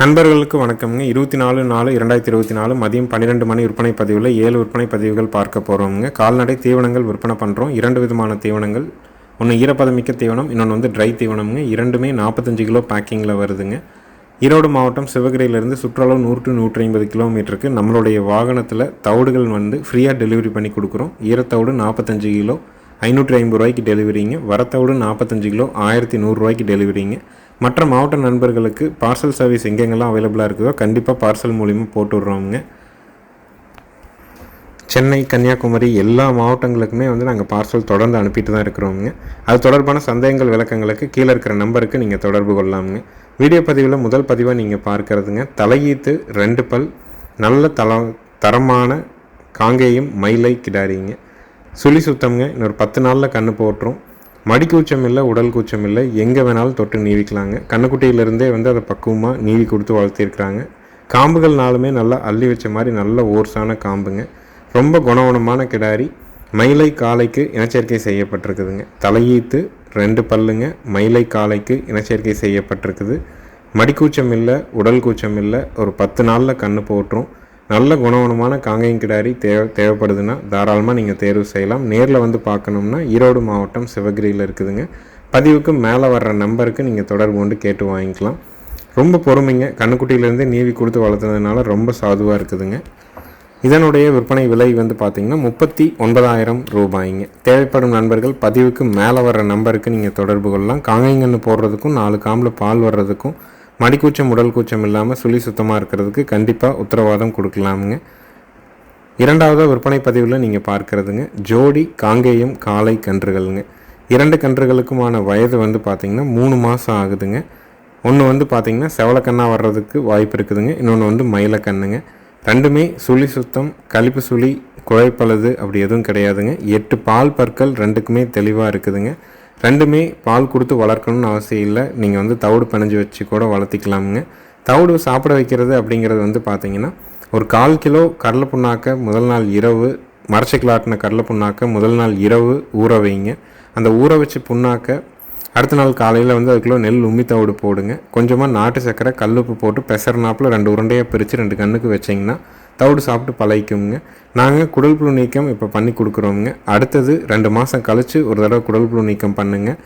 நண்பர்களுக்கு வணக்கம்ங்க. இருபத்தி நாலு நாலு இரண்டாயிரத்தி இருபத்தி நாலு மதியம் பன்னிரெண்டு மணி விற்பனை பதிவில் ஏழு விற்பனை பதிவுகள் பார்க்க போகிறோம்ங்க கால்நடை தீவனங்கள் விற்பனை பண்ணுறோம் இரண்டு விதமான தீவனங்கள். ஒன்று ஈரப்பதமிக்க தீவனம் இன்னொன்று வந்து ட்ரை தீவனம்ங்க. இரண்டுமே நாற்பத்தஞ்சு கிலோ பேக்கிங்கில் வருதுங்க. ஈரோடு மாவட்டம் சிவகிரியிலேருந்து சுற்றுலா நூறு டு நூற்றி ஐம்பது கிலோமீட்டருக்கு நம்மளுடைய வாகனத்தில் தவிடுகள் வந்து ஃப்ரீயாக டெலிவரி பண்ணி கொடுக்குறோம். ஈரத்தவிடு நாற்பத்தஞ்சு கிலோ ஐநூற்றி ஐம்பது ரூபாய்க்கு டெலிவரிங்க வரத்தவிடு நாற்பத்தஞ்சு கிலோ ஆயிரத்தி நூறுரூவாய்க்கு டெலிவரிங்க மற்ற மாவட்ட நண்பர்களுக்கு பார்சல் சர்வீஸ் எங்கெங்கெல்லாம் அவைலபிளாக இருக்குதோ கண்டிப்பாக பார்சல் மூலிமா போட்டு விட்றோங்க சென்னை கன்னியாகுமரி எல்லா மாவட்டங்களுக்குமே வந்து நாங்கள் பார்சல் தொடர்ந்து அனுப்பிட்டு தான் இருக்கிறோங்க அது தொடர்பான சந்தேகங்கள் விளக்கங்களுக்கு கீழே இருக்கிற நம்பருக்கு நீங்கள் தொடர்பு கொள்ளலாமுங்க. வீடியோ பதிவில் முதல் பதிவாக நீங்கள் பார்க்கறதுங்க. தலையீத்து ரெண்டு பல் நல்ல தல தரமான காங்கேயம் மயிலை கிடாரிங்க. சுழி சுத்தம்ங்க. இன்னொரு பத்து நாளில் கண்ணு போட்டுரும். மடி கூச்சம் இல்லை உடல் கூச்சம் இல்லை எங்கே வேணாலும் தொட்டு நீவிக்கலாங்க. கண்ணுக்குட்டியிலேருந்தே வந்து அதை பக்குவமாக நீவி கொடுத்து வளர்த்திருக்கிறாங்க. காம்புகள்னாலுமே நல்லா அள்ளி வச்ச மாதிரி நல்ல ஓர்ஸான காம்புங்க. ரொம்ப குணகுணமான கிடாரி. மயிலை காளைக்கு இனச்சேர்க்கை செய்யப்பட்டிருக்குதுங்க. தலையீத்து ரெண்டு பல்லுங்க. மயிலை காளைக்கு இனச்சேர்க்கை செய்யப்பட்டிருக்குது. மடிக்கூச்சம் இல்லை உடல் கூச்சம் இல்லை ஒரு பத்து நாளில் கண்ணு போட்டுரும் நல்ல குணவனமான காங்கேயம் கிடாரி தேவை தேவைப்படுதுன்னா தாராளமாக நீங்கள் தேர்வு செய்யலாம். நேரில் வந்து பார்க்கணும்னா ஈரோடு மாவட்டம் சிவகிரியில் இருக்குதுங்க. பதிவுக்கு மேலே வர்ற நம்பருக்கு நீங்கள் தொடர்பு கொண்டு கேட்டு வாங்கிக்கலாம். ரொம்ப பொறுமைங்க. கண்ணுக்குட்டியிலேருந்தே நீவி கொடுத்து வளர்த்துனதுனால ரொம்ப சாதுவாக இருக்குதுங்க. இதனுடைய விற்பனை விலை வந்து பார்த்திங்கன்னா முப்பத்தி ஒன்பதாயிரம் ரூபாய்ங்க. தேவைப்படும் நண்பர்கள் பதிவுக்கு மேலே வர்ற நம்பருக்கு நீங்கள் தொடர்பு கொள்ளலாம். காங்கைங்கன்று போடுறதுக்கும் நாலு காம்பில் பால் வர்றதுக்கும் மடிக்கூச்சம் உடல் கூச்சம் இல்லாமல் சுழி சுத்தமாக இருக்கிறதுக்கு கண்டிப்பாக உத்தரவாதம் கொடுக்கலாமுங்க. இரண்டாவது விற்பனை பதிவில் நீங்கள் பார்க்குறதுங்க ஜோடி காங்கேயம் காலை கன்றுகள்ங்க. இரண்டு கன்றுகளுக்குமான வயது வந்து பார்த்திங்கன்னா மூணு மாதம் ஆகுதுங்க. ஒன்று வந்து பார்த்திங்கன்னா செவலக்கண்ணா வர்றதுக்கு வாய்ப்பு இருக்குதுங்க. இன்னொன்று வந்து மயிலக்கண்ணுங்க. ரெண்டுமே சுழி சுத்தம் கழிப்பு சுழி குழைப்பழுது அப்படி எதுவும் கிடையாதுங்க. எட்டு பால் பற்கள் ரெண்டுக்குமே தெளிவாக இருக்குதுங்க. ரெண்டுமே பால் கொடுத்து வளர்க்கணும்னு அவசியம் இல்லை. நீங்கள் வந்து தவிடு பிணைஞ்சு வச்சு கூட வளர்த்திக்கலாமுங்க. தவிடு சாப்பிட வைக்கிறது அப்படிங்கிறது வந்து பார்த்தீங்கன்னா ஒரு கால் கிலோ கடலை புண்ணாக்க முதல் நாள் இரவு மரச்சைக்கில் கடலை புண்ணாக்க முதல் நாள் இரவு ஊற வைங்க. அந்த ஊற வச்சு புண்ணாக்க அடுத்த நாள் காலையில் வந்து அதுக்குள்ளே நெல் உம்மி தவிடு போடுங்க. கொஞ்சமாக நாட்டு சர்க்கரை கல்லுப்பு போட்டு பெசர் ரெண்டு உருண்டையாக பிரித்து ரெண்டு கண்ணுக்கு வச்சிங்கன்னா தவிடு சாப்பிட்டு பழகிக்குங்க. நாங்கள் குடல் புழு நீக்கம் இப்போ பண்ணி கொடுக்குறோங்க அடுத்தது ரெண்டு மாதம் கழித்து ஒரு தடவை குடல் புழு நீக்கம் பண்ணுங்கள்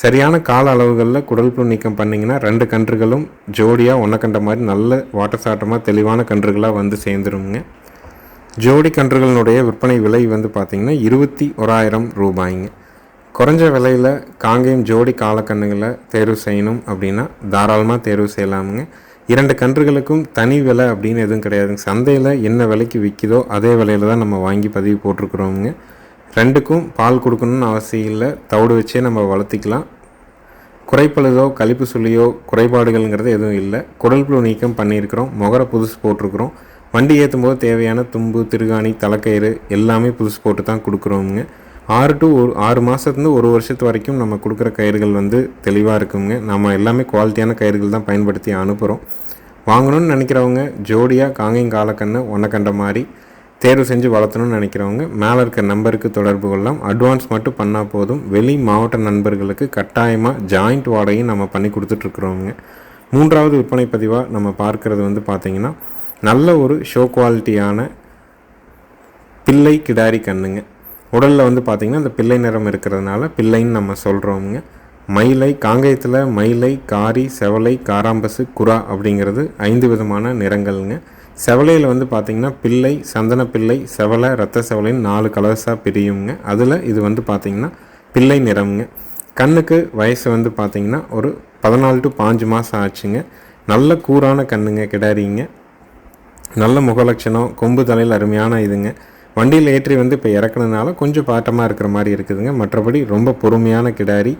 சரியான கால அளவுகளில் குடல் புழு நீக்கம் பண்ணிங்கன்னா ரெண்டு கன்றுகளும் ஜோடியாக ஒன்றை கண்ட மாதிரி நல்ல வாட்டர் சாட்டமாக தெளிவான கன்றுகளாக வந்து சேர்ந்துருங்க. ஜோடி கன்றுகளினுடைய விற்பனை விலை வந்து பார்த்திங்கன்னா இருபத்தி ஓராயிரம் ரூபாய்ங்க. குறைஞ்ச விலையில் காங்கேயம் ஜோடி காலக்கண்ணுகளை தேர்வு செய்யணும் அப்படின்னா தாராளமாக தேர்வு செய்யலாமுங்க. இரண்டு கன்றுகளுக்கும் தனி விலை அப்படின்னு எதுவும் கிடையாதுங்க. சந்தையில் என்ன விலைக்கு விற்கிதோ அதே விலையில் தான் நம்ம வாங்கி பதிவு போட்டிருக்குறோங்க ரெண்டுக்கும் பால் கொடுக்கணும்னு அவசியம் இல்லை. தவிடு வச்சே நம்ம வளர்த்திக்கலாம். குறைப்பழுதோ கழிப்பு சொல்லியோ குறைபாடுகள்ங்கிறது எதுவும் இல்லை. குடல் புழு நீக்கம் பண்ணியிருக்கிறோம். முகர புதுசு போட்டிருக்கிறோம். வண்டி ஏற்றும் போது தேவையான தும்பு திருகாணி தலைக்கயிறு எல்லாமே புதுசு போட்டு தான் கொடுக்குறோமுங்க. ஆறு டு ஒரு ஆறு மாதத்துலேருந்து ஒரு வருஷத்து வரைக்கும் நம்ம கொடுக்குற கயிறுகள் வந்து தெளிவாக இருக்குங்க. நம்ம எல்லாமே குவாலிட்டியான கயிறுகள் தான் பயன்படுத்தி அனுப்புகிறோம் வாங்கணும்னு நினைக்கிறவங்க ஜோடியாக காங்கையும் காலக்கண்ணை ஒன்றை கண்ட மாதிரி தேர்வு செஞ்சு வளர்த்தணும்னு நினைக்கிறவங்க மேலே இருக்க நம்பருக்கு தொடர்பு கொள்ளலாம். அட்வான்ஸ் மட்டும் பண்ணால் போதும். வெளி மாவட்ட நண்பர்களுக்கு கட்டாயமாக ஜாயிண்ட் வாடகையும் நம்ம பண்ணி கொடுத்துட்ருக்குறோங்க. மூன்றாவது விற்பனை பதிவாக நம்ம பார்க்குறது வந்து பார்த்திங்கன்னா நல்ல ஒரு ஷோ குவாலிட்டியான பிள்ளை கிடாரி கண்ணுங்க. உடலில் வந்து பார்த்திங்கன்னா இந்த பிள்ளை நிறம் இருக்கிறதுனால பிள்ளைன்னு நம்ம சொல்கிறோமுங்க மயிலை காங்கேயத்தில் மயிலை காரி செவலை காராம்பசு குரா அப்படிங்கிறது ஐந்து விதமான நிறங்கள்ங்க. செவலையில் வந்து பார்த்திங்கன்னா பிள்ளை சந்தன பிள்ளை செவலை ரத்த செவலைன்னு நாலு கலர்ஸாக பிரியுங்க. அதில் இது வந்து பார்த்திங்கன்னா பிள்ளை நிறம்ங்க. கண்ணுக்கு வயசு வந்து பார்த்திங்கன்னா ஒரு பதினாலு டு பாஞ்சு மாதம் ஆச்சுங்க. நல்ல கூரான கண்ணுங்க கிடாரிங்க. நல்ல முகலட்சணம் கொம்பு தலையில் அருமையான இதுங்க. வண்டியில் ஏற்றி வந்து இப்போ இறக்குனதுனால கொஞ்சம் பாட்டமாக இருக்கிற மாதிரி இருக்குதுங்க. மற்றபடி ரொம்ப பொறுமையான கிடாரி.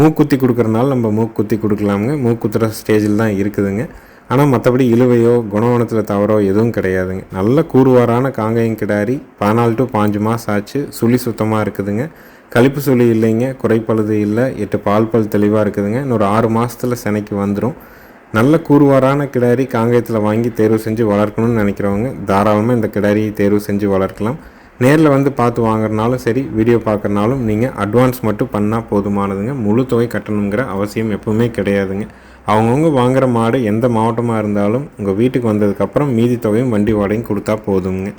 மூக்குத்தி கொடுக்குறனால நம்ம மூக்குத்தி கொடுக்கலாமுங்க. மூக்குத்துற ஸ்டேஜில் தான் இருக்குதுங்க. ஆனால் மற்றபடி இழுவையோ குணவனத்தில் தவறோ எதுவும் கிடையாதுங்க. நல்ல கூறுவாரான காங்கையும் கிடாரி. பதினாலு டு பாஞ்சு மாதம் ஆச்சு. சுழி சுத்தமாக இருக்குதுங்க. கழிப்பு சுழி இல்லைங்க. குறைப்பழுது இல்லை. எட்டு பால் பல் தெளிவாக இருக்குதுங்க. இன்னொரு ஆறு மாதத்தில் செனைக்கு வந்துடும் நல்ல கூறுவாரான கிடாரி காங்கேயத்தில் வாங்கி தேர்வு செஞ்சு வளர்க்கணும்னு நினைக்கிறவங்க தாராளமாக இந்த கிடாரியை தேர்வு செஞ்சு வளர்க்கலாம். நேரில் வந்து பார்த்து வாங்குறனாலும் சரி வீடியோ பார்க்குறனாலும் நீங்கள் அட்வான்ஸ் மட்டும் பண்ணால் போதுமானதுங்க. முழு தொகை கட்டணுங்கிற அவசியம் எப்பவுமே கிடையாதுங்க. அவங்கவுங்க வாங்குகிற மாடு எந்த மாவட்டமாக இருந்தாலும் உங்கள் வீட்டுக்கு வந்ததுக்கப்புறம் மீதி தொகையும் வண்டி வாடகையும் கொடுத்தா போதுங்க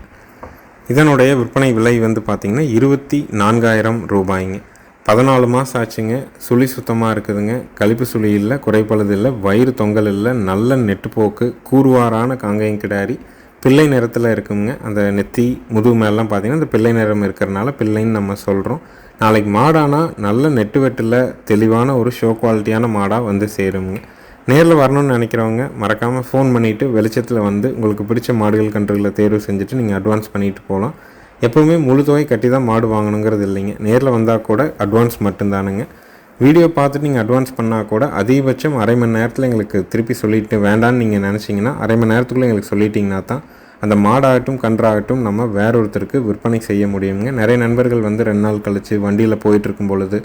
இதனுடைய விற்பனை விலை வந்து பார்த்திங்கன்னா இருபத்தி நான்காயிரம் ரூபாய்ங்க. பதினாலு மாதம் ஆச்சுங்க. சுழி சுத்தமாக இருக்குதுங்க. கழிப்பு சுழி இல்லை குறைப்பழுது இல்லை வயிறு தொங்கல் இல்லை நல்ல நெட்டுப்போக்கு கூறுவாரான காங்கையும் கிடாரி பிள்ளை நிறத்தில் இருக்குங்க. அந்த நெத்தி முதுகு மேலாம் பார்த்தீங்கன்னா அந்த பிள்ளை நிறம் இருக்கிறனால பிள்ளைன்னு நம்ம சொல்கிறோம் நாளைக்கு மாடானால் நல்ல நெட்டு வெட்டில் தெளிவான ஒரு ஷோ குவாலிட்டியான மாடாக வந்து சேருங்க நேரில் வரணும்னு நினைக்கிறவங்க மறக்காமல் ஃபோன் பண்ணிவிட்டு வெளிச்சத்தில் வந்து உங்களுக்கு பிடிச்ச மாடுகள் கன்றுகளை தேர்வு செஞ்சுட்டு நீங்கள் அட்வான்ஸ் பண்ணிட்டு போகலாம் எப்போவுமே முழு தொகை கட்டி தான் மாடு வாங்கணுங்கிறது இல்லைங்க. நேரில் வந்தால் கூட அட்வான்ஸ் மட்டும்தானுங்க. வீடியோ பார்த்துட்டு நீங்கள் அட்வான்ஸ் பண்ணால் கூட அதிகபட்சம் அரை மணி நேரத்தில் எங்களுக்கு திருப்பி சொல்லிட்டு வேண்டான்னு நீங்கள் நினச்சிங்கன்னா அரை மணி நேரத்துக்குள்ளே எங்களுக்கு சொல்லிட்டிங்கன்னா தான் அந்த மாடாகட்டும் கன்றாகட்டும் நம்ம வேற ஒருத்தருக்கு விற்பனை செய்ய முடியுங்க. நிறைய நண்பர்கள் வந்து ரெண்டு நாள் கழித்து வண்டியில் போயிட்டுருக்கும் பொழுது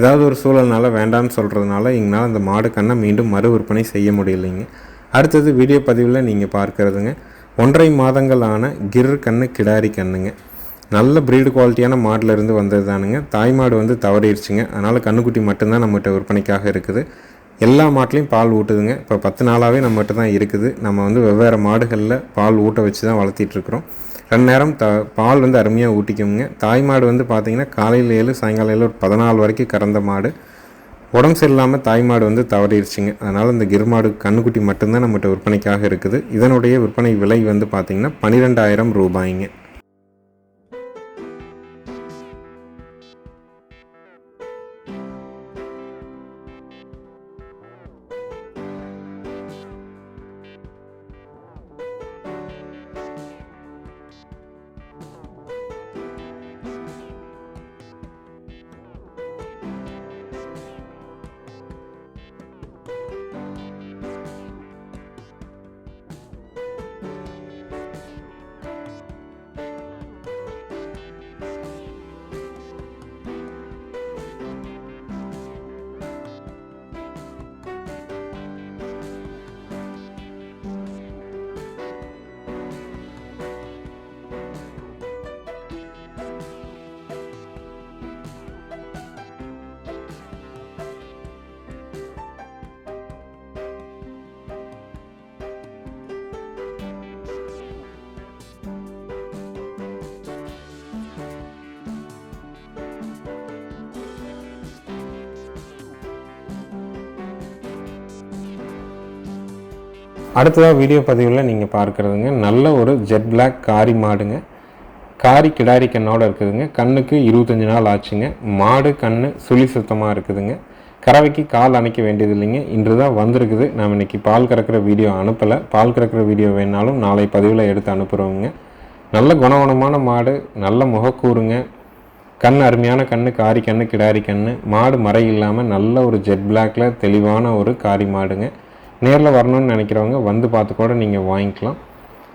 ஏதாவது ஒரு சூழல்னால வேண்டான்னு சொல்கிறதுனால எங்களால் அந்த மாடு கண்ணை மீண்டும் மறு விற்பனை செய்ய முடியலைங்க. அடுத்தது வீடியோ பதிவில் நீங்கள் பார்க்குறதுங்க. ஒன்றரை மாதங்களான கிர் கண்ணு கிடாரி கண்ணுங்க. நல்ல ப்ரீடு குவாலிட்டியான மாடில் இருந்து வந்தது தானுங்க தாய் மாடு வந்து தவறிடுச்சுங்க. அதனால் கண்ணுக்குட்டி மட்டும்தான் நம்மகிட்ட விற்பனைக்காக இருக்குது. எல்லா மாட்லேயும் பால் ஊட்டுதுங்க. இப்போ பத்து நாளாகவே நம்மகிட்ட தான் இருக்குது. நம்ம வந்து வெவ்வேறு மாடுகளில் பால் ஊட்ட வச்சு தான் வளர்த்திட்ருக்குறோம் ரெண்டு நேரம் த பால் வந்து அருமையாக ஊட்டிக்குங்க தாய் மாடு வந்து பார்த்திங்கன்னா காலையில் ஏழு சாயங்காலம் ஏழு ஒரு பதினாலு வரைக்கும் கறந்த மாடு. உடம்பு சரியில்லாமல் தாய் மாடு வந்து தவறிடுச்சுங்க. அதனால் இந்த கிருமாடு கண்ணுக்குட்டி மட்டும்தான் நம்மகிட்ட விற்பனைக்காக இருக்குது. இதனுடைய விற்பனை விலை வந்து பார்த்திங்கன்னா பன்னிரெண்டாயிரம் ரூபாய்ங்க. அடுத்ததாக வீடியோ பதிவில் நீங்கள் பார்க்குறதுங்க நல்ல ஒரு ஜெட் பிளாக் காரி மாடுங்க. காரி கிடாரி கண்ணோடு இருக்குதுங்க. கண்ணுக்கு இருபத்தஞ்சி நாள் ஆச்சுங்க. மாடு கண் சுழி சுத்தமாக இருக்குதுங்க. கறவைக்கு கால் அணைக்க வேண்டியது இல்லைங்க இன்று தான் வந்திருக்குது. நாம் இன்றைக்கி பால் கறக்கிற வீடியோ அனுப்பலை. பால் கறக்கிற வீடியோ வேணாலும் நாளை பதிவில் எடுத்து அனுப்புகிறோங்க நல்ல குணகுணமான மாடு நல்ல முகக்கூறுங்க. கண் அருமையான கண் காரி கண் கிடாரி கண் மாடு மறை இல்லாமல் நல்ல ஒரு ஜெட் பிளாக்ல தெளிவான ஒரு காரி மாடுங்க. நேரில் வரணும்னு நினைக்கிறவங்க வந்து பார்த்து கூட நீங்கள் வாங்கிக்கலாம்.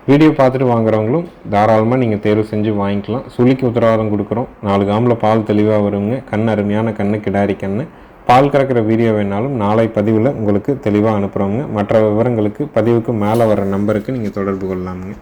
வீடியோ பார்த்துட்டு வாங்குறவங்களும் தாராளமாக நீங்கள் தேர்வு செஞ்சு வாங்கிக்கலாம். சுழிக்கு உத்தரவாதம் கொடுக்குறோம். நாலு காமில் பால் தெளிவாக வருங்க. கண் அருமையான கண்ணு கிடாரி கண்ணு. பால் கறக்கிற வீடியோ வேணாலும் நாளை பதிவில் உங்களுக்கு தெளிவாக அனுப்புகிறோங்க மற்ற விவரங்களுக்கு பதிவுக்கு மேலே வர நம்பருக்கு நீங்கள் தொடர்பு கொள்ளலாமுங்க.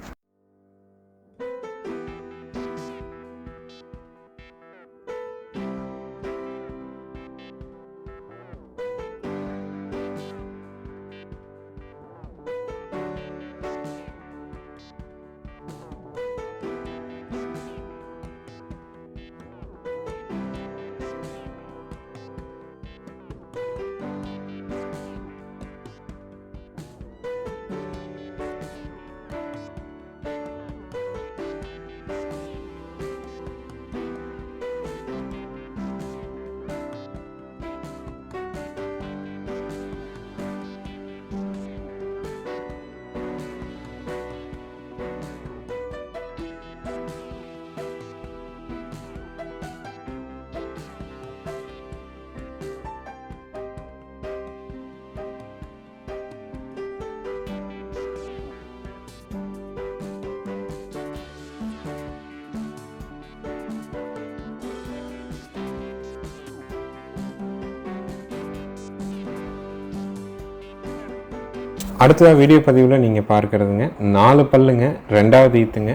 அடுத்ததாக வீடியோ பதிவில் நீங்கள் பார்க்குறதுங்க. நாலு பல்லுங்க ரெண்டாவது ஈத்துங்க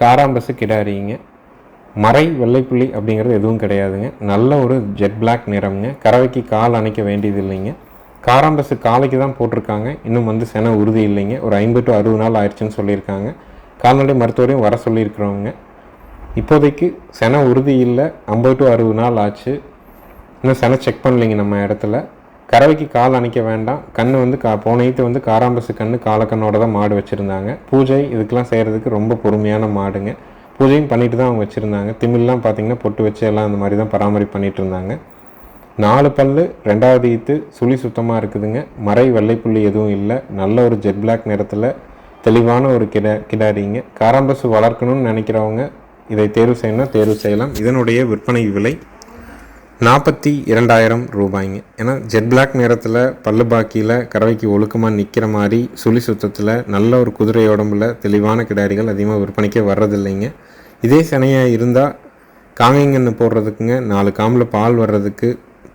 காராம்பசு கிடாரிங்க மறை வெள்ளைப்புள்ளி அப்படிங்கிறது எதுவும் கிடையாதுங்க. நல்ல ஒரு ஜெட் பிளாக் நிறம்ங்க. கறவைக்கு கால் அணைக்க வேண்டியது இல்லைங்க. காராம்பசு காலைக்கு தான் போட்டிருக்காங்க. இன்னும் வந்து சென உறுதி இல்லைங்க. ஒரு ஐம்பது டு அறுபது நாள் ஆயிடுச்சுன்னு சொல்லியிருக்காங்க. கால்நடை மருத்துவரையும் வர சொல்லியிருக்கிறவங்க. இப்போதைக்கு சென உறுதி இல்லை. ஐம்பது டு அறுபது நாள் ஆச்சு. இன்னும் சென செக் பண்ணலைங்க நம்ம இடத்துல. கறவைக்கு கால் அணைக்க வேண்டாம். கண் வந்து கா போனைத்து வந்து காராம்பசு கண் காலக்கண்ணோட தான் மாடு வச்சுருந்தாங்க. பூஜை இதுக்கெல்லாம் செய்கிறதுக்கு ரொம்ப பொறுமையான மாடுங்க. பூஜையும் பண்ணிட்டு தான் அவங்க வச்சுருந்தாங்க. திமில்லாம் பார்த்தீங்கன்னா பொட்டு வச்சு எல்லாம் அந்த மாதிரி தான் பராமரிப்பு பண்ணிட்டு இருந்தாங்க. நாலு பல் ரெண்டாவது ஈத்து சுழி சுத்தமாக இருக்குதுங்க. மறை வெள்ளைப்புள்ளி எதுவும் இல்லை. நல்ல ஒரு ஜெட் பிளாக் நிறத்தில் தெளிவான ஒரு கிடா கிடாரிங்க. காராம்பசு வளர்க்கணும்னு நினைக்கிறவங்க இதை தேர்வு செய்யணும் தேர்வு செய்யலாம். இதனுடைய விற்பனை விலை நாற்பத்தி இரண்டாயிரம் ரூபாய்ங்க. ஏன்னா ஜெட் பிளாக் நேரத்தில் பல்லு பாக்கியில் கறவைக்கு ஒழுக்கமாக நிற்கிற மாதிரி சுழி சுத்தத்தில் நல்ல ஒரு குதிரை உடம்புல தெளிவான கிடாரிகள் அதிகமாக விற்பனைக்கே வர்றதில்லைங்க. இதே சினையாக இருந்தால் காங்கைங்கன்னு போடுறதுக்குங்க நாலு காமில் பால் வர்றதுக்கு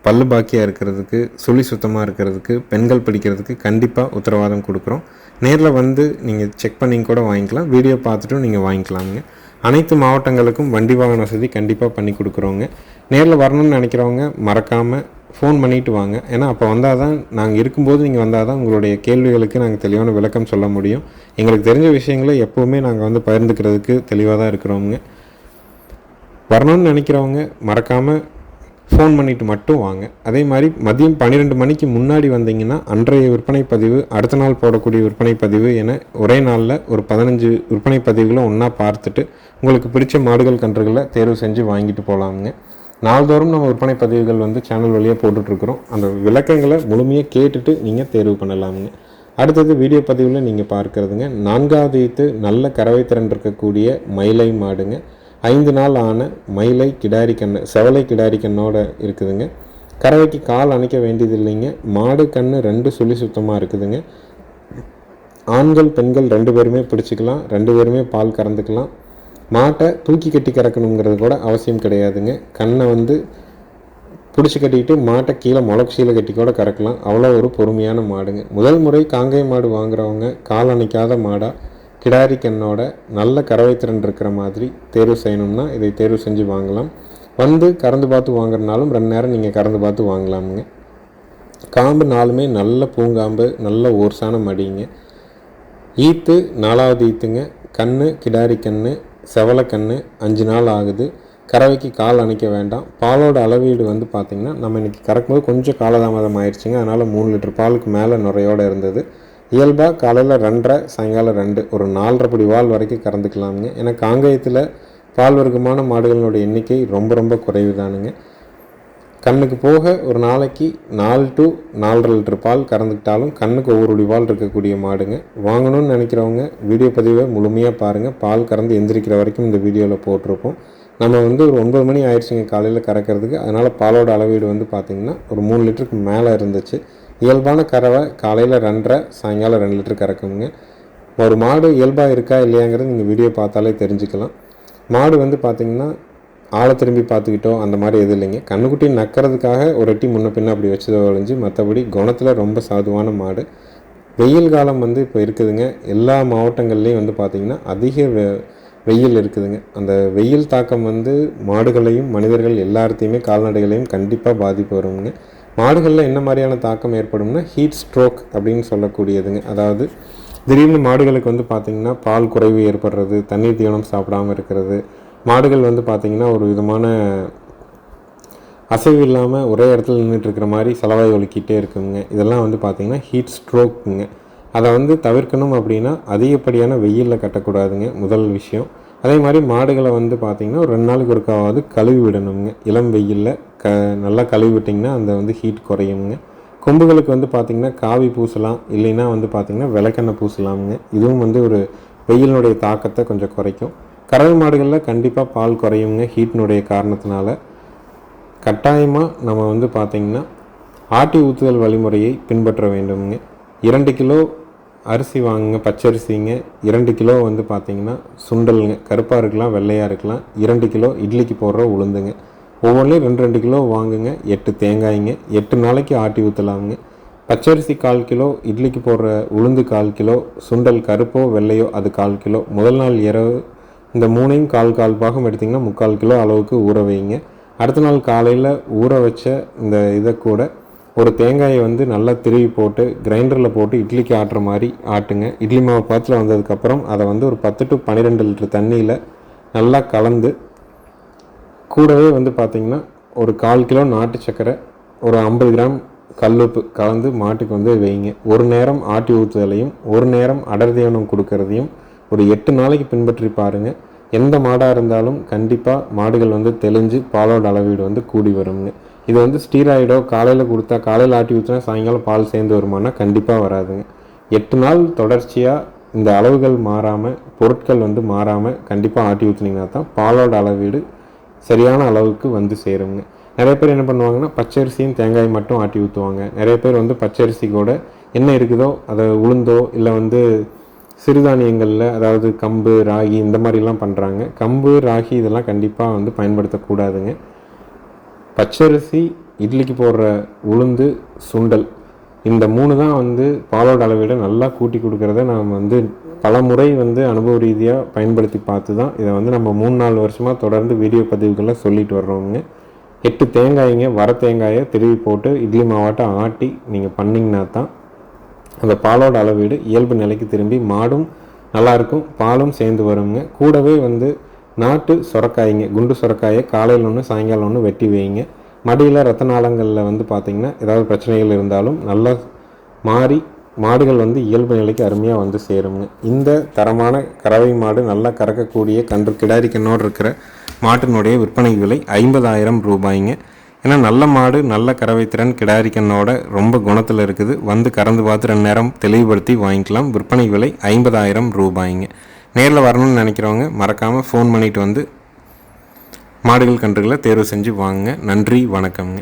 பல்லு பாக்கியாக இருக்கிறதுக்கு சுழி சுத்தமாக இருக்கிறதுக்கு பெண்கள் பிடிக்கிறதுக்கு கண்டிப்பாக உத்தரவாதம் கொடுக்குறோம். நேரில் வந்து நீங்கள் செக் பண்ணி கூட வாங்கிக்கலாம். வீடியோ பார்த்துட்டும் நீங்கள் வாங்கிக்கலாமுங்க. அனைத்து மாவட்டங்களுக்கும் வண்டி வாகன வசதி கண்டிப்பாக பண்ணி கொடுக்குறோங்க நேரில் வரணும்னு நினைக்கிறவங்க மறக்காமல் ஃபோன் பண்ணிட்டு வாங்க. ஏன்னா அப்போ வந்தால் தான் நாங்கள் இருக்கும்போது நீங்கள் வந்தால் தான் உங்களுடைய கேள்விகளுக்கு நாங்கள் தெளிவான விளக்கம் சொல்ல முடியும். எங்களுக்கு தெரிஞ்ச விஷயங்களை எப்போவுமே நாங்கள் வந்து பகிர்ந்துக்கிறதுக்கு தெளிவாக தான் இருக்கிறோங்க வரணும்னு நினைக்கிறவங்க மறக்காமல் ஃபோன் பண்ணிவிட்டு மட்டும் வாங்க. அதே மாதிரி மதியம் பன்னிரெண்டு மணிக்கு முன்னாடி வந்தீங்கன்னா அன்றைய விற்பனை பதிவு அடுத்த நாள் போடக்கூடிய விற்பனை பதிவு என ஒரே நாளில் ஒரு பதினஞ்சு விற்பனை பதிவுகளும் ஒன்றா பார்த்துட்டு உங்களுக்கு பிடிச்ச மாடுகள் கன்றுகளை தேர்வு செஞ்சு வாங்கிட்டு போகலாமுங்க நாள்தோறும் நம்ம விற்பனை பதிவுகள் வந்து சேனல் வழியாக போட்டுட்ருக்குறோம். அந்த விளக்கங்களை முழுமையாக கேட்டுட்டு நீங்கள் தேர்வு பண்ணலாமுங்க. அடுத்தது வீடியோ பதிவில் நீங்கள் பார்க்குறதுங்க. நான்காவது ஈத்து நல்ல கறவை திறன் இருக்கக்கூடிய மயிலை மாடுங்க. ஐந்து நாள் ஆன மயிலை கிடாரி கண்ணு செவலை கிடாரி கண்ணோட இருக்குதுங்க. கறவைக்கு கால் அணைக்க வேண்டியது இல்லைங்க மாடு கண்ணு ரெண்டு சுழி சுத்தமாக இருக்குதுங்க. ஆண்கள் பெண்கள் ரெண்டு பேருமே பிடிச்சிக்கலாம். ரெண்டு பேருமே பால் கறந்துக்கலாம். மாட்டை தூக்கி கட்டி கறக்கணுங்கிறது கூட அவசியம் கிடையாதுங்க. கண்ணை வந்து பிடிச்சி கட்டிக்கிட்டு மாட்டை கீழே முளக்குச்சியில் கட்டி கூட கறக்கலாம். அவ்வளோ ஒரு பொறுமையான மாடுங்க. முதல் முறை காங்கை மாடு வாங்குறவங்க கால் அணைக்காத மாடாக கிடாரி கண்ணோட நல்ல கறவை திறன் இருக்கிற மாதிரி தேர்வு செய்யணும்னா இதை தேர்வு செஞ்சு வாங்கலாம். வந்து கறந்து பார்த்து வாங்குறதுனாலும் ரெண்டு நேரம் நீங்கள் கறந்து பார்த்து வாங்கலாமுங்க. காம்பு நாலுமே நல்ல பூங்காம்பு நல்ல ஓர்ஸான மடிங்க. ஈத்து நாலாவது ஈத்துங்க. கண்ணு கிடாரி கண்ணு செவலக்கன்று அஞ்சு நாள் ஆகுது. கறவைக்கு கால் அணைக்க வேண்டாம். பாலோட அளவீடு வந்து பார்த்திங்கன்னா நம்ம இன்றைக்கி கறக்கும்போது கொஞ்சம் காலதாமதம் ஆயிடுச்சுங்க. அதனால் மூணு லிட்டர் பாலுக்கு மேலே நுரையோடு இருந்தது. இயல்பாக காலையில் ரெண்டரை சாயங்காலம் ரெண்டு ஒரு நாலரை படி வால் வரைக்கும் கறந்துக்கலாமுங்க. ஏன்னா காங்கேயத்தில் பால் வர்க்கமான மாடுகளினுடைய எண்ணிக்கை ரொம்ப ரொம்ப குறைவு தானுங்க கண்ணுக்கு போக ஒரு நாளைக்கு நாலு டு நாலரை லிட்டர் பால் கறந்துக்கிட்டாலும் கண்ணுக்கு ஒவ்வொரு பால் இருக்கக்கூடிய மாடுங்க. வாங்கணும்னு நினைக்கிறவங்க வீடியோ பதிவை முழுமையாக பாருங்கள் பால் கறந்து எந்திரிக்கிற வரைக்கும் இந்த வீடியோவில் போட்டிருப்போம். நம்ம வந்து ஒரு ஒன்பது மணி ஆயிடுச்சுங்க காலையில் கறக்கிறதுக்கு. அதனால் பாலோட அளவீடு வந்து பார்த்திங்கன்னா ஒரு மூணு லிட்டருக்கு மேலே இருந்துச்சு. இயல்பான கறவை காலையில் ரெண்டரை சாயங்காலம் ரெண்டு லிட்டர் கறக்குங்க. ஒரு மாடு இயல்பாக இருக்கா இல்லையாங்கிறது நீங்கள் வீடியோ பார்த்தாலே தெரிஞ்சுக்கலாம். மாடு வந்து பார்த்திங்கன்னா ஆளை திரும்பி பார்த்துக்கிட்டோம் அந்த மாதிரி எதுவும் இல்லைங்க. கண்ணுக்குட்டி நக்கிறதுக்காக ஒரு எட்டி முன்ன பின்ன அப்படி வச்சதோ ஒழிஞ்சு மற்றபடி குணத்தில் ரொம்ப சாதுவான மாடு. வெயில் காலம் வந்து இப்போ இருக்குதுங்க. எல்லா மாவட்டங்கள்லேயும் வந்து பார்த்திங்கன்னா அதிக வெ வெயில் இருக்குதுங்க. அந்த வெயில் தாக்கம் வந்து மாடுகளையும் மனிதர்கள் எல்லாத்தையுமே கால்நடைகளையும் கண்டிப்பாக பாதிப்பு வருங்க. மாடுகளில் என்ன மாதிரியான தாக்கம் ஏற்படும்னா ஹீட் ஸ்ட்ரோக் அப்படின்னு சொல்லக்கூடியதுங்க. அதாவது திடீர்னு மாடுகளுக்கு வந்து பார்த்திங்கன்னா பால் குறைவு ஏற்படுறது தண்ணீர் தீவனம் சாப்பிடாமல் இருக்கிறது மாடுகள் வந்து பார்த்திங்கன்னா ஒரு விதமான அசைவு இல்லாமல் ஒரே இடத்துல நின்றுட்டு இருக்கிற மாதிரி செலவாய் ஒழுக்கிட்டே இருக்குங்க. இதெல்லாம் வந்து பார்த்திங்கன்னா ஹீட் ஸ்ட்ரோக்குங்க அதை வந்து தவிர்க்கணும் அப்படின்னா அதிகப்படியான வெயிலில் கட்டக்கூடாதுங்க முதல் விஷயம். அதே மாதிரி மாடுகளை வந்து பார்த்திங்கன்னா ஒரு ரெண்டு நாளுக்கு ஒருக்காவது கழுவி விடணுங்க. இளம் வெயிலில் க நல்லா கழுவி விட்டிங்கன்னா அந்த வந்து ஹீட் குறையுங்க. கொம்புகளுக்கு வந்து பார்த்திங்கன்னா காவி பூசலாம் இல்லைன்னா வந்து பார்த்திங்கன்னா விளக்கெண்ணெய் பூசலாமுங்க. இதுவும் வந்து ஒரு வெயிலினுடைய தாக்கத்தை கொஞ்சம் குறைக்கும். கறவை மாடுகளில் கண்டிப்பாக பால் குறையுங்க ஹீட்டினுடைய காரணத்தினால. கட்டாயமாக நம்ம வந்து பார்த்திங்கன்னா ஆட்டி ஊற்றுதல் வழிமுறையை பின்பற்ற வேண்டுங்க இரண்டு கிலோ அரிசி வாங்குங்க பச்சரிசிங்க. இரண்டு கிலோ வந்து பார்த்திங்கன்னா சுண்டலுங்க கருப்பாக இருக்கலாம் வெள்ளையாக இருக்கலாம். இரண்டு கிலோ இட்லிக்கு போடுற உளுந்துங்க. ஒவ்வொன்றையும் ரெண்டு ரெண்டு கிலோ வாங்குங்க. எட்டு தேங்காய்ங்க. எட்டு நாளைக்கு ஆட்டி ஊற்றலாமுங்க பச்சரிசி கால் கிலோ இட்லிக்கு போடுற உளுந்து கால் கிலோ சுண்டல் கருப்போ வெள்ளையோ அது கால் கிலோ. முதல் நாள் இரவு இந்த மூணையும் கால் கால் பாகம் எடுத்திங்கன்னா முக்கால் கிலோ அளவுக்கு ஊற வைங்க. அடுத்த நாள் காலையில் ஊற வச்ச இந்த இதை கூட ஒரு தேங்காயை வந்து நல்லா திருவி போட்டு கிரைண்டரில் போட்டு இட்லிக்கு ஆட்டுற மாதிரி ஆட்டுங்க. இட்லி மாவு பாத்தில் வந்ததுக்கப்புறம் அதை வந்து ஒரு பத்து டு பன்னிரெண்டு லிட்டர் தண்ணியில் நல்லா கலந்து கூடவே வந்து பார்த்திங்கன்னா ஒரு கால் கிலோ நாட்டு சர்க்கரை ஒரு ஐம்பது கிராம் கல்லுப்பு கலந்து மாட்டுக்கு வந்து வைங்க. ஒரு நேரம் ஆட்டி ஊற்றுதலையும் ஒரு நேரம் அடர் தீவனம் கொடுக்கறதையும் ஒரு எட்டு நாளைக்கு பின்பற்றி பாருங்கள் எந்த மாடாக இருந்தாலும் கண்டிப்பாக மாடுகள் வந்து தெளிஞ்சு பாலோட அளவீடு வந்து கூடி வரும்னு. இது வந்து ஸ்டீராய்டோ காலையில் கொடுத்தா காலையில் ஆட்டி ஊற்றினா சாயங்காலம் பால் சேர்ந்து வருமானா கண்டிப்பாக வராதுங்க. எட்டு நாள் தொடர்ச்சியாக இந்த அளவுகள் மாறாமல் பொருட்கள் வந்து மாறாமல் கண்டிப்பாக ஆட்டி ஊற்றினீங்கன்னா தான் பாலோட அளவீடு சரியான அளவுக்கு வந்து சேருங்க நிறைய பேர் என்ன பண்ணுவாங்கன்னா பச்சரிசியும் தேங்காய் மட்டும் ஆட்டி ஊற்றுவாங்க நிறைய பேர் வந்து பச்சரிசி கூட என்ன இருக்குதோ அதை உளுந்தோ இல்லை வந்து சிறுதானியங்களில் அதாவது கம்பு ராகி இந்த மாதிரிலாம் பண்ணுறாங்க கம்பு ராகி இதெல்லாம் கண்டிப்பாக வந்து பயன்படுத்தக்கூடாதுங்க. பச்சரிசி இட்லிக்கு போடுற உளுந்து சுண்டல் இந்த மூணு தான் வந்து பாலோட அளவிட நல்லா கூட்டி கொடுக்குறத நாம் வந்து பல முறை வந்து அனுபவ ரீதியாக பயன்படுத்தி பார்த்து தான் இதை வந்து நம்ம மூணு நாலு வருஷமாக தொடர்ந்து வீடியோ பதிவுகளில் சொல்லிட்டு வர்றோங்க எட்டு தேங்காய்ங்க வர தேங்காயை திருவி போட்டு இட்லி மாவாட்டம் ஆட்டி நீங்கள் பண்ணிங்கன்னா தான் அந்த பாலோட அளவீடு இயல்பு நிலைக்கு திரும்பி மாடும் நல்லாயிருக்கும் பாலும் சேர்ந்து வருங்க. கூடவே வந்து நாட்டு சுரக்காய்ங்க குண்டு சுரக்காயை காலையில் ஒன்று சாயங்காலம் ஒன்று வெட்டி வைங்க. மடியில் ரத்த நாளங்களில் வந்து பார்த்திங்கன்னா ஏதாவது பிரச்சனைகள் இருந்தாலும் நல்லா மாறி மாடுகள் வந்து இயல்பு நிலைக்கு அருமையாக வந்து சேருங்க. இந்த தரமான கறவை மாடு நல்லா கறக்கக்கூடிய கன்று கிடாரி கண்ணோடு இருக்கிற மாட்டினுடைய விற்பனை விலை ஐம்பதாயிரம் ரூபாய்ங்க. ஏன்னா நல்ல மாடு நல்ல கறவை திறன் ரொம்ப குணத்தில் இருக்குது. வந்து கறந்து பார்த்து ரெண்டு நேரம் தெளிவுபடுத்தி வாங்கிக்கலாம். விற்பனை விலை ஐம்பதாயிரம் ரூபாய்ங்க. நேரில் வரணும்னு நினைக்கிறவங்க மறக்காமல் ஃபோன் பண்ணிட்டு வந்து மாடுகள் கன்றுகளை தேர்வு செஞ்சு வாங்குங்க. நன்றி வணக்கம்ங்க.